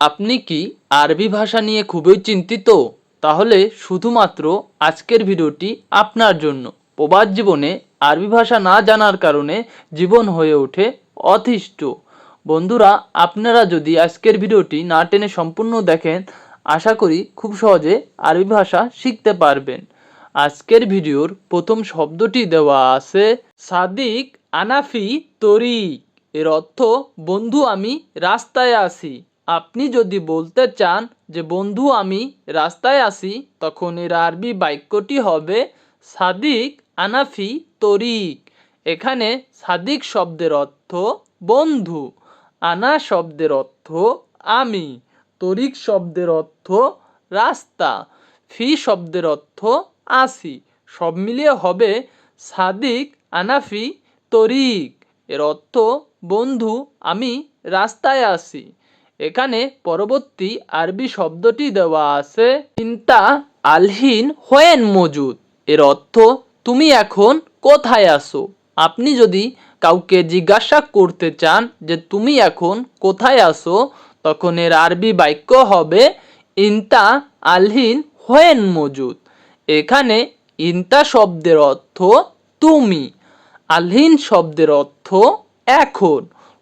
আপনি কি আরবি ভাষা নিয়ে খুবই চিন্তিত? তাহলে শুধুমাত্র আজকের ভিডিওটি আপনার জন্য। প্রবাদ জীবনে আরবি ভাষা না জানার কারণে জীবন হয়ে ওঠে অতিষ্ঠ। বন্ধুরা, আপনারা যদি আজকের ভিডিওটি না টেনে সম্পূর্ণ দেখেন, আশা করি খুব সহজে আরবি ভাষা শিখতে পারবেন। আজকের ভিডিওর প্রথম শব্দটি দেওয়া আছে সাদিক আনাফি তরিক। এর অর্থ, বন্ধু, আমি রাস্তায় আছি। আপনি যদি বলতে চান যে, বন্ধু, আমি রাস্তায় আসি তখন এর আরবি বাক্যটি হবে সাদিক আনাফি তরিক। এখানে সাদিক শব্দের অর্থ বন্ধু, আনা শব্দের অর্থ আমি, তরিক শব্দের অর্থ রাস্তা, ফি শব্দের অর্থ আসি। সব মিলিয়ে হবে সাদিক আনাফি তরিক। এর অর্থ, বন্ধু, আমি রাস্তায় আছি। এখানে পরবর্তী আরবি শব্দটি দেওয়া আছে চিন্তা আলহীন হোয়েন মজুদ। এর অর্থ, তুমি এখন কোথায় আসো আপনি যদি কাউকে জিজ্ঞাসা করতে চান যে, তুমি এখন কোথায় আসো তখন এর আরবি বাক্য হবে, ইন্তা আলহীন হোয়েন মজুদ। এখানে ইন্তা শব্দের অর্থ, তুমি। আলহীন শব্দের অর্থ, এখন।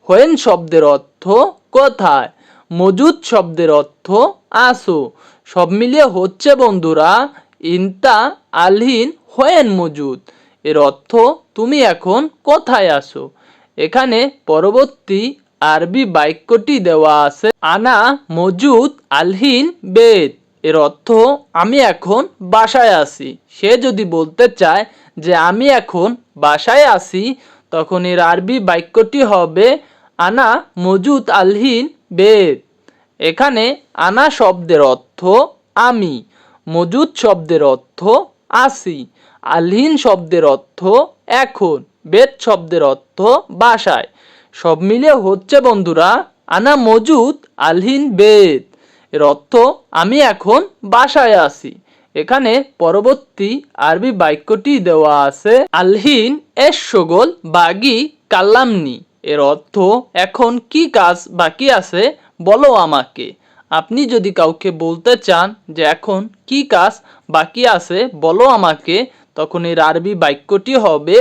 হোয়েন শব্দের অর্থ, কোথায়? মজুদ শব্দের অর্থ আসো। সব মিলিয়ে হচ্ছে, বন্ধুরা, ইন্তা আলহিন হোয়েন মজুদ। এর অর্থ তুমি এখন কোথায় আসো এখানে পরবর্তী আরবি বাক্যটি দেওয়া আছে, আনা মজুদ আলহিন বেদ এর অর্থ আমি এখন বাসায় আছি। সে যদি বলতে চায় যে আমি এখন বাসায় আছি, তখন এর আরবি বাক্যটি হবে, আনা মজুদ আলহিন বেদ। এখানে আনা শব্দের অর্থ আমি, মজুদ শব্দের অর্থ আসি, আলহীন শব্দের অর্থ এখন, বেদ শব্দের অর্থ বাসায়। সব মিলে হচ্ছে বন্ধুরা, আনা মজুদ, আলহীন বেদ। এর অর্থ আমি এখন বাসায় আছি। এখানে পরবর্তী আরবি বাক্যটি দেওয়া আছে, আলহীন এস সগোল বাগি, কাল্লামনি। এর অর্থ, এখন কি কাজ বাকি আছে, বলো আমাকে। আপনি যদি কাউকে বলতে চান যে, এখন কি কাজ বাকি আছে, বলো আমাকে, তখন এর আরবি বাক্যটি হবে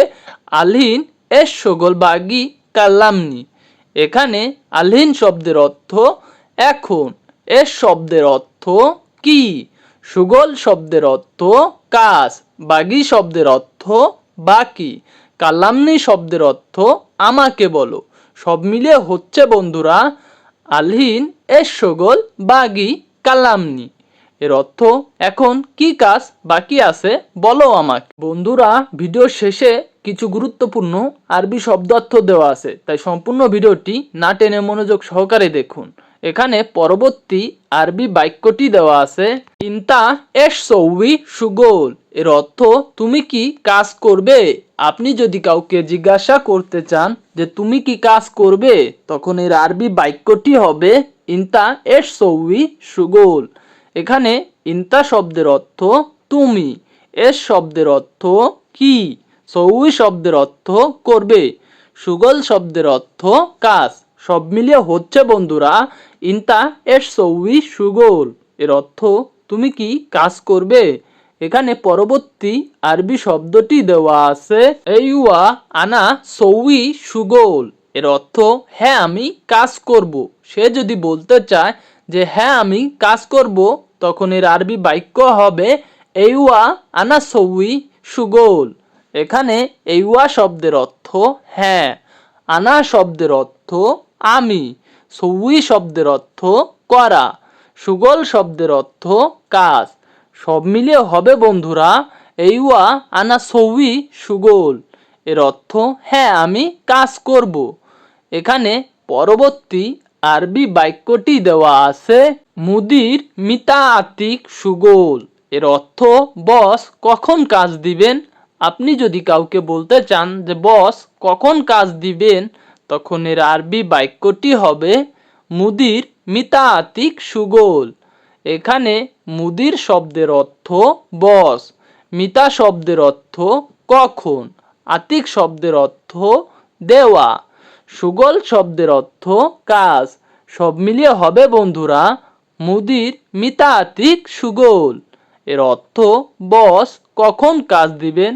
আলহিন এস সগোল বাগি কাল্লামনি। এখানে আলহিন শব্দের অর্থ, এখন এস শব্দের অর্থ, কি সুগল শব্দের অর্থ, কাজ বাগি শব্দের অর্থ, বাকি কালামনি শব্দের অর্থ আমাকে বলো। সব মিলিয়ে হচ্ছে বন্ধুরা, আলহিন এস সগল বাগি, কালামনি। এর অর্থ এখন কি কাজ বাকি আছে বলো আমাকে। বন্ধুরা, ভিডিও শেষে কিছু গুরুত্বপূর্ণ আরবি শব্দার্থ দেওয়া আছে, তাই সম্পূর্ণ ভিডিওটি না টেনে মনোযোগ সহকারে দেখুন। এখানে পরবর্তী আরবি বাক্যটি দেওয়া আছে চিন্তা এস সৌবি সুগোল। এর অর্থ, তুমি কি কাজ করবে? আপনি যদি কাউকে জিজ্ঞাসা করতে চান যে, তুমি কি কাজ করবে? তখন এর আরবি বাক্যটি হবে, ইন্তা এস সৌবি সুগোল। এখানে ইন্তা শব্দের অর্থ, তুমি। এস শব্দের অর্থ, কি? সৌই শব্দের অর্থ, করবে। সুগল শব্দের অর্থ, কাজ। সব মিলিয়ে হচ্ছে বন্ধুরা, ইন্তা এর সৌই সুগোল এর অর্থ, তুমি কি কাজ করবে? এখানে পরবর্তী আরবি শব্দটি দেওয়া আছে এইয়া আনা সৌই সুগোল এর অর্থ হ্যাঁ আমি কাজ করব। সে যদি বলতে চায় যে হ্যাঁ আমি কাজ করব, তখন এর আরবি বাক্য হবে এইয়া আনা সৌই সুগোল এখানে এইয়া শব্দের অর্থ হ্যাঁ আনা শব্দের অর্থ আমি। সৌই শব্দের অর্থ করা, সুগল শব্দের অর্থ কাজ। সব মিলিয়ে হবে বন্ধুরা এইয়া আনা সৌই সুগোল। এর অর্থ হ্যাঁ আমি কাজ করব। এখানে পরবর্তী আরবি বাক্যটি দেওয়া আছে, মুদির মিতা আতিক সুগোল। এর অর্থ, বস কখন কাজ দিবেন? আপনি যদি কাউকে বলতে চান যে, বস কখন কাজ দিবেন? তখন এর আরবি বাক্যটি হবে মুদির মিতা আতিক সুগোল। এখানে মুদির শব্দের অর্থ বস, মিতা শব্দের অর্থ কখন, আতিক শব্দের অর্থ দেওয়া, সুগল শব্দের অর্থ কাজ। সব মিলিয়ে হবে বন্ধুরা মুদির মিতাতিক সুগোল। এর অর্থ বস কখন কাজ দিবেন?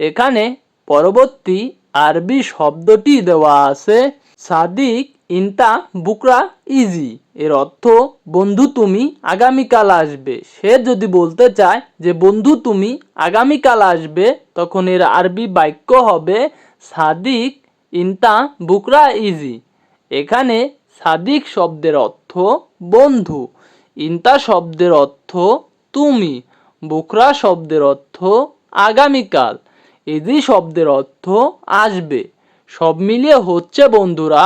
এখানে পরবর্তী আরবি শব্দটি দেওয়া আছে, সাদিক, ইনতা, বুকরা, ইজি। এর অর্থ, বন্ধু তুমি আগামীকাল আসবে। সে যদি বলতে চায় যে, বন্ধু তুমি আগামীকাল আসবে, তখন এর আরবি বাক্য হবে, সাদিক, ইনতা, বুকরা, ইজি। এখানে সাদিক শব্দের অর্থ, বন্ধু। ইন্তা শব্দের অর্থ, তুমি। বুকরা শব্দের অর্থ, আগামীকাল। ইজি শব্দের অর্থ আসবে। সব মিলিয়ে হচ্ছে, বন্ধুরা,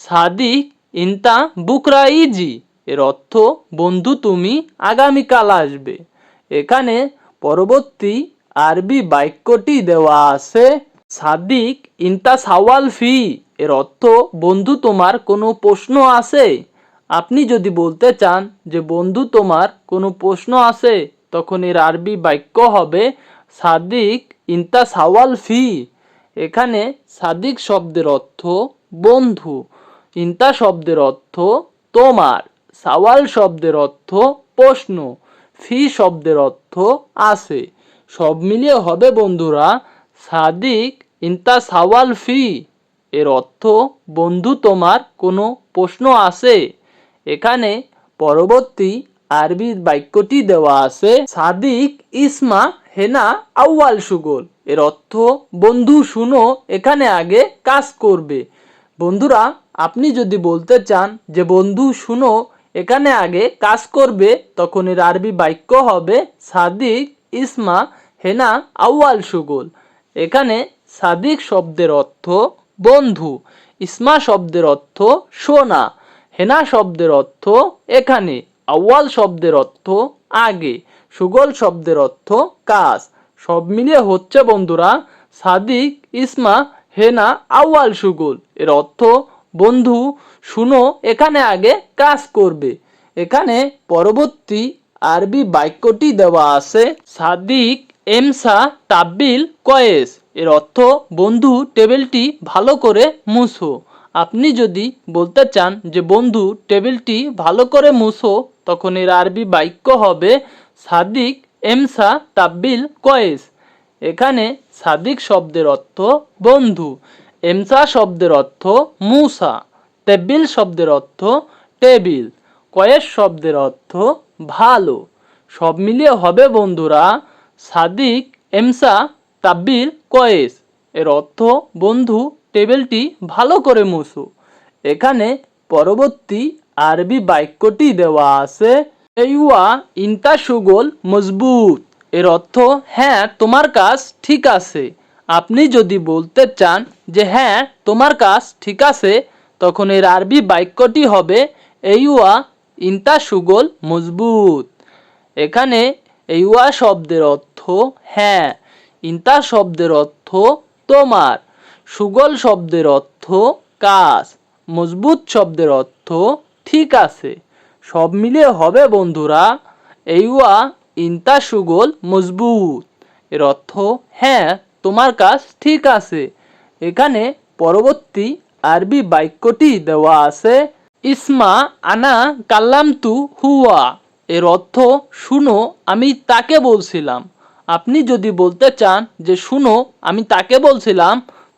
সাদিক ইন্তা বুকরা ইজি এর অর্থ, বন্ধু, তুমি আগামীকাল আসবে। এখানে পরবর্তী আরবি বাক্যটি দেওয়া আছে, সাদিক ইন্তা সাওয়াল ফি। এর অর্থ, বন্ধু, তোমার কোনো প্রশ্ন আছে? আপনি যদি বলতে চান যে, বন্ধু, তোমার কোনো প্রশ্ন আছে, তখন এর আরবি বাক্য হবে সাদিক ইন্তা সাওয়াল ফি, এখানে সাদিক শব্দের অর্থ বন্ধু, ইন্তা শব্দের অর্থ তোমার, সাওয়াল শব্দের অর্থ প্রশ্ন, ফি শব্দের অর্থ আছে। সব মিলিয়ে হবে বন্ধুরা, সাদিক ইন্তা সাওয়াল ফি, এর অর্থ বন্ধু তোমার কোনো প্রশ্ন আছে। এখানে পরবর্তী আরবি বাক্যটি দেওয়া আছে, সাদিক ইসমা হেনা আউয়াল সুগল। এর অর্থ, বন্ধু, শুনো, এখানে আগে কাজ করবে। বন্ধুরা, আপনি যদি বলতে চান যে, বন্ধু, শুনো, এখানে আগে কাজ করবে, তখন এর আরবি বাক্য হবে, সাদিক ইসমা হেনা আউয়াল সুগল। এখানে সাদিক শব্দের অর্থ, বন্ধু। ইসমা শব্দের অর্থ সোনা হেনা শব্দের অর্থ, এখানে। আউয়াল শব্দের অর্থ আগে, সুগল শব্দের অর্থ কাজ। সব মিলিয়ে হচ্ছে বন্ধুরা সাদিক, ইসমা, হেনা, আউয়াল, সুগল। এর অর্থ বন্ধু, শুনো, এখানে আগে কাজ করবে। এখানে পরবর্তী আরবি বাক্যটি দেওয়া আছে, সাদিক, এমসা, তাব্বিল, কয়েস। এর অর্থ বন্ধু, টেবিলটি ভালো করে মুছো। আপনি যদি বলতে চান যে, বন্ধু, টেবিলটি ভালো করে মুছো, তখন এর আরবি বাক্য হবে সাদিক এমসা তাব্বিল কয়েস। এখানে সাদিক শব্দের অর্থ বন্ধু, এমসা শব্দের অর্থ মুসা তেবিল শব্দের অর্থ টেবিল, কয়েস শব্দের অর্থ ভালো। সব মিলিয়ে হবে, বন্ধুরা, সাদিক এমসা তাব্বিল কয়েস। এর অর্থ বন্ধু টেবিলটি ভালো করে মুছো। এখানে পরবর্তী আরবি বাক্যটি দেওয়া আছে এইওয়া ইন্তা সুগোল মজবুত। এর অর্থ হ্যাঁ তোমার কাজ ঠিক আছে। আপনি যদি বলতে চান যে হ্যাঁ তোমার কাজ ঠিক আছে, তখন এর আরবি বাক্যটি হবে এইওয়া ইন্তা সুগোল মজবুত। এখানে এইওয়া শব্দের অর্থ হ্যাঁ। ইন্তা শব্দের অর্থ, তোমার। সুগল শব্দের অর্থ কাজ, মজবুত শব্দের অর্থ ঠিক আছে। সব মিলিয়ে হবে বন্ধুরা, এইওয়া ইন্তা সুগল মজবুত। এর অর্থ হ্যাঁ তোমার কাজ ঠিক আছে। এখানে পরবর্তী আরবি বাক্যটি দেওয়া আছে, ইসমা আনা কাল্লামতু হুয়া। এর অর্থ, শুনো, আমি তাকে বলছিলাম। আপনি যদি বলতে চান যে, শুনো, আমি তাকে বলছিলাম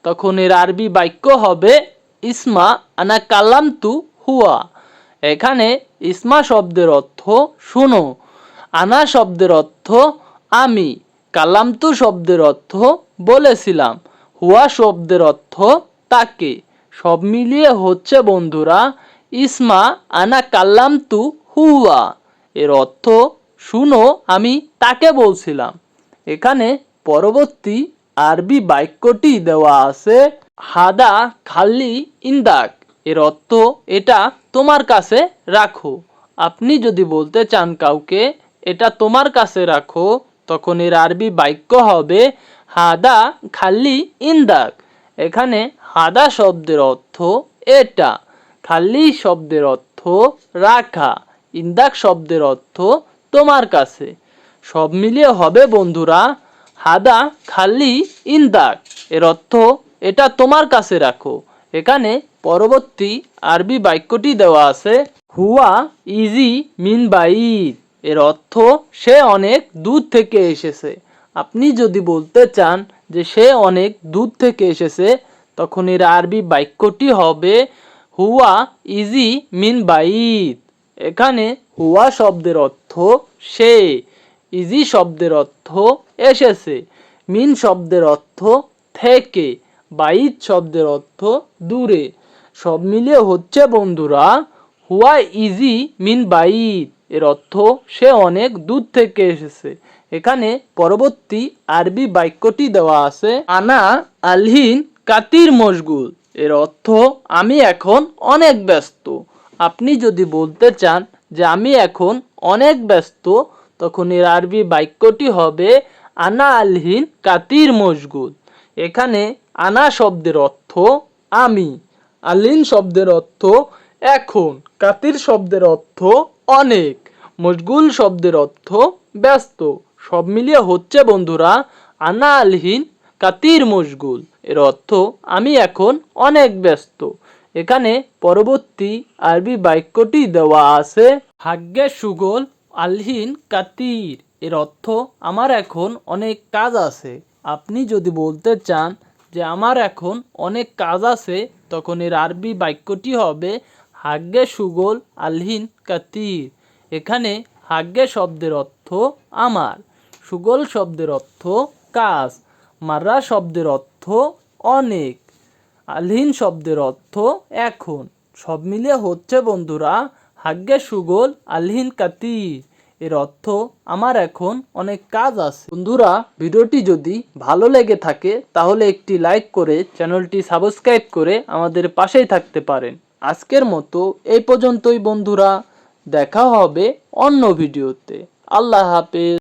তখন এর আরবি বাক্য হবে ইসমা আনা কাল্লামতু হুয়া। এখানে ইসমা শব্দের অর্থ, শুনো। আনা শব্দের অর্থ, আমি। কালামতু শব্দের অর্থ, বলেছিলাম। হুয়া শব্দের অর্থ, তাকে। সব মিলিয়ে হচ্ছে বন্ধুরা, ইসমা আনা কাল্লামতু হুয়া। এর অর্থ, শুনো, আমি তাকে বলছিলাম। এখানে পরবর্তী আরবি বাক্যটি দেওয়া আছে, হাদা খাল্লি ইন্দাক। এর অর্থ, এটা তোমার কাছে রাখো। আপনি যদি বলতে চান কাউকে, এটা তোমার কাছে রাখো, তখন এর আরবি বাক্য হবে, হাদা খাল্লি ইন্দাক। এখানে হাদা শব্দের অর্থ, এটা। খাল্লি শব্দের অর্থ, রাখা। ইন্দাক শব্দের অর্থ, তোমার কাছে। সব মিলিয়ে হবে বন্ধুরা হাদা খাল্লি ইন্দাক এর অর্থ, এটা তোমার কাছে রাখো। এখানে পরবর্তী আরবি বাক্যটি দেওয়া আছে, হুয়া ইজি মিন বাইদ এর অর্থ, সে অনেক দূর থেকে এসেছে। আপনি যদি বলতে চান যে, সে অনেক দূর থেকে এসেছে, তখন এর আরবি বাক্যটি হবে, হুয়া ইজি মিন বাইদ এখানে হুয়া শব্দের অর্থ, সে। ইজি শব্দের অর্থ এসেছে। মিন শব্দের অর্থ থেকে বাইত শব্দের অর্থ দূরে। সব মিলিয়ে হচ্ছে, বন্ধুরা, হুয়া ইজি মিন বাইদ। এর অর্থ সে অনেক দূর থেকে এসেছে। এখানে পরবর্তী আরবি বাক্যটি দেওয়া আছে, আনা আলহিন কাতির মশগুল। এর অর্থ, আমি এখন অনেক ব্যস্ত। আপনি যদি বলতে চান যে আমি এখন অনেক ব্যস্ত, তখন এর আরবি বাক্যটি হবে আনা আলহিন কাতির মশগুল এখানে আনা শব্দের অর্থ আমি, আলিন শব্দের অর্থ এখন, কাতির শব্দের অর্থ অনেক মশগুল শব্দের অর্থ ব্যস্ত। সব মিলিয়ে হচ্ছে বন্ধুরা আনা আলহিন কাতির মশগুল এর অর্থ আমি এখন অনেক ব্যস্ত। এখানে পরবর্তী আরবি বাক্যটি দেওয়া আছে, হাগ্গে সুগল আলহিন কাতির। এর অর্থ, আমার এখন অনেক কাজ আছে। আপনি যদি বলতে চান যে, আমার এখন অনেক কাজ আছে, তখন এর আরবি বাক্যটি হবে হাগ্যে সুগল আলহিন কাতির। এখানে হাগ্যে শব্দের অর্থ, আমার। সুগল শব্দের অর্থ, কাজ। মাররা শব্দের অর্থ, অনেক। আলহিন শব্দের অর্থ, এখন। সব মিলে হচ্ছে, বন্ধুরা হাগ্যে সুগল আলহিন কাতির। এর অর্থ আমার এখন অনেক কাজ আছে। বন্ধুরা, ভিডিওটি যদি ভালো লেগে থাকে, তাহলে একটি লাইক করে চ্যানেলটি সাবস্ক্রাইব করে আমাদের পাশেই থাকতে পারেন। আজকের মতো এই পর্যন্তই বন্ধুরা। দেখা হবে অন্য ভিডিওতে। আল্লাহ হাফেজ।